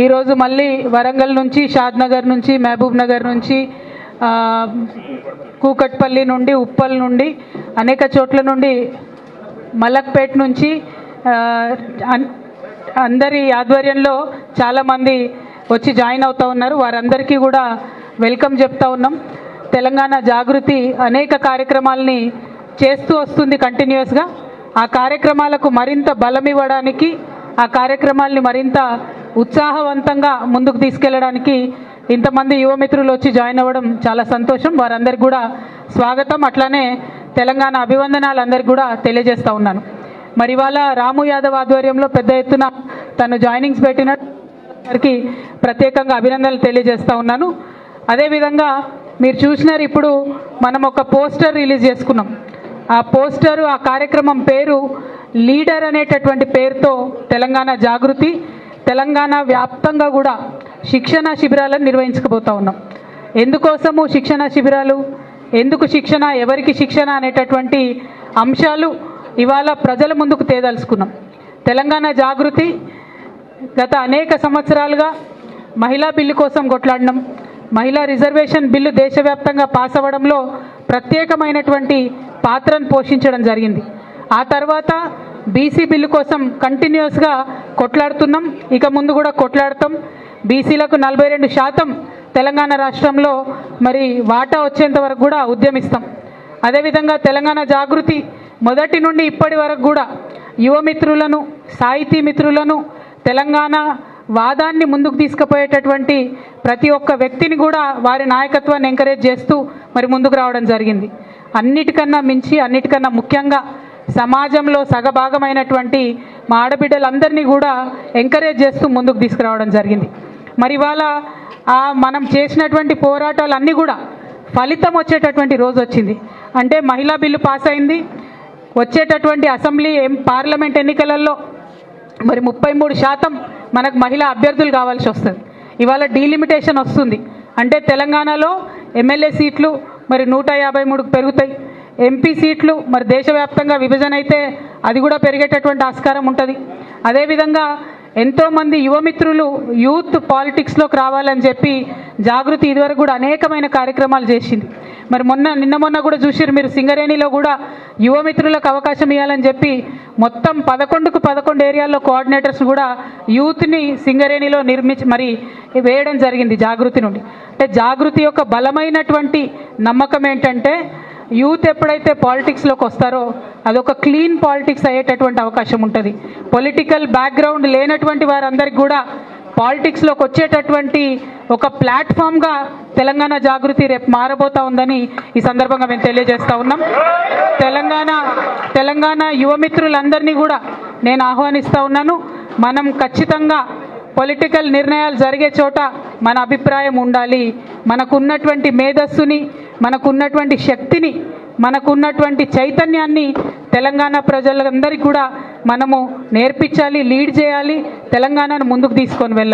ఈరోజు మళ్ళీ వరంగల్ నుంచి షాద్నగర్ నుంచి మహబూబ్ నగర్ నుంచి కూకట్పల్లి నుండి ఉప్పల్ నుండి అనేక చోట్ల నుండి మలక్పేట్ నుంచి అందరి ఆధ్వర్యంలో చాలామంది వచ్చి జాయిన్ అవుతూ ఉన్నారు. వారందరికీ కూడా వెల్కమ్ చెప్తా ఉన్నాం. తెలంగాణ జాగృతి అనేక కార్యక్రమాలని చేస్తూ వస్తుంది కంటిన్యూస్గా ఆ కార్యక్రమాలకు మరింత బలం ఇవ్వడానికి ఆ కార్యక్రమాల్ని మరింత ఉత్సాహవంతంగా ముందుకు తీసుకెళ్ళడానికి ఇంతమంది యువమిత్రులు వచ్చి జాయిన్ అవ్వడం చాలా సంతోషం. వారందరికి కూడా స్వాగతం. అట్లానే తెలంగాణ అభివందనాలు అందరికీ కూడా తెలియజేస్తూ ఉన్నాను. మరి ఇవాళ రాము యాదవ్ ఆధ్వర్యంలో పెద్ద ఎత్తున తను జాయినింగ్స్ పెట్టిన వారికి ప్రత్యేకంగా అభినందనలు తెలియజేస్తూ ఉన్నాను. అదేవిధంగా మీరు చూసినారు ఇప్పుడు మనం ఒక పోస్టర్ రిలీజ్ చేసుకున్నాం. ఆ పోస్టరు ఆ కార్యక్రమం పేరు లీడర్ అనేటటువంటి పేరుతో తెలంగాణ జాగృతి. తెలంగాణ వ్యాప్తంగా కూడా శిక్షణ శిబిరాలను నిర్వహించకపోతా ఉన్నాం. ఎందుకోసము శిక్షణ శిబిరాలు? ఎందుకు శిక్షణ? ఎవరికి శిక్షణ అనేటటువంటి అంశాలు ఇవాళ ప్రజల ముందుకు తేదలుచుకున్నాం. తెలంగాణ జాగృతి గత అనేక సంవత్సరాలుగా మహిళా బిల్లు కోసం కొట్లాడినాం. మహిళా రిజర్వేషన్ బిల్లు దేశవ్యాప్తంగా పాస్ అవ్వడంలో ప్రత్యేకమైనటువంటి పాత్రను పోషించడం జరిగింది. ఆ తర్వాత బీసీ బిల్లు కోసం కంటిన్యూస్గా కొట్లాడుతున్నాం. ఇక ముందు కూడా కొట్లాడతాం. బీసీలకు నలభై రెండు శాతం తెలంగాణ రాష్ట్రంలో మరి వాటా వచ్చేంత వరకు కూడా ఉద్యమిస్తాం. అదేవిధంగా తెలంగాణ జాగృతి మొదటి నుండి ఇప్పటి వరకు కూడా యువమిత్రులను సాహితీ మిత్రులను తెలంగాణ వాదాన్ని ముందుకు తీసుకుపోయేటటువంటి ప్రతి ఒక్క వ్యక్తిని కూడా వారి నాయకత్వాన్ని ఎంకరేజ్ చేస్తూ మరి ముందుకు రావడం జరిగింది. అన్నిటికన్నా మించి అన్నిటికన్నా ముఖ్యంగా సమాజంలో సగభాగమైనటువంటి మా ఆడబిడ్డలందరినీ కూడా ఎంకరేజ్ చేస్తూ ముందుకు తీసుకురావడం జరిగింది. మరి ఇవాళ మనం చేసినటువంటి పోరాటాలు అన్నీ కూడా ఫలితం వచ్చేటటువంటి రోజు వచ్చింది. అంటే మహిళా బిల్లు పాస్ అయింది. వచ్చేటటువంటి అసెంబ్లీ పార్లమెంట్ ఎన్నికలలో మరి ముప్పై మూడు శాతం మనకు మహిళా అభ్యర్థులు కావాల్సి వస్తుంది. ఇవాళ డీలిమిటేషన్ వస్తుంది. అంటే తెలంగాణలో ఎమ్మెల్యే సీట్లు మరి నూట యాభై మూడుకు పెరుగుతాయి. ఎంపీ సీట్లు మరి దేశవ్యాప్తంగా విభజన అయితే అది కూడా పెరిగేటటువంటి ఆస్కారం ఉంటుంది. అదేవిధంగా ఎంతోమంది యువమిత్రులు యూత్ పాలిటిక్స్లోకి రావాలని చెప్పి జాగృతి ఇదివరకు కూడా అనేకమైన కార్యక్రమాలు చేసింది. మరి మొన్న నిన్న మొన్న కూడా చూసిరు మీరు సింగరేణిలో కూడా యువమిత్రులకు అవకాశం ఇవ్వాలని చెప్పి మొత్తం పదకొండుకు పదకొండు ఏరియాల్లో కోఆర్డినేటర్స్ కూడా యూత్ని సింగరేణిలో నిర్మించి మరి వేయడం జరిగింది జాగృతి నుండి. అంటే జాగృతి యొక్క బలమైనటువంటి నమ్మకం ఏంటంటే యూత్ ఎప్పుడైతే పాలిటిక్స్లోకి వస్తారో అదొక క్లీన్ పాలిటిక్స్ అయ్యేటటువంటి అవకాశం ఉంటుంది. పొలిటికల్ బ్యాక్గ్రౌండ్ లేనటువంటి వారందరికీ కూడా పాలిటిక్స్లోకి వచ్చేటటువంటి ఒక ప్లాట్ఫామ్గా తెలంగాణ జాగృతి రేపు మారబోతా ఉందని ఈ సందర్భంగా మేము తెలియజేస్తూ ఉన్నాం. తెలంగాణ తెలంగాణ యువమిత్రులందరినీ కూడా నేను ఆహ్వానిస్తూ ఉన్నాను. మనం ఖచ్చితంగా పొలిటికల్ నిర్ణయాలు జరిగే చోట మన అభిప్రాయం ఉండాలి. మనకున్నటువంటి మేధస్సుని మనకున్నటువంటి శక్తిని మనకున్నటువంటి చైతన్యాన్ని తెలంగాణ ప్రజలందరికీ కూడా మనము నేర్పించాలి లీడ్ చేయాలి తెలంగాణను ముందుకు తీసుకొని వెళ్ళాలి.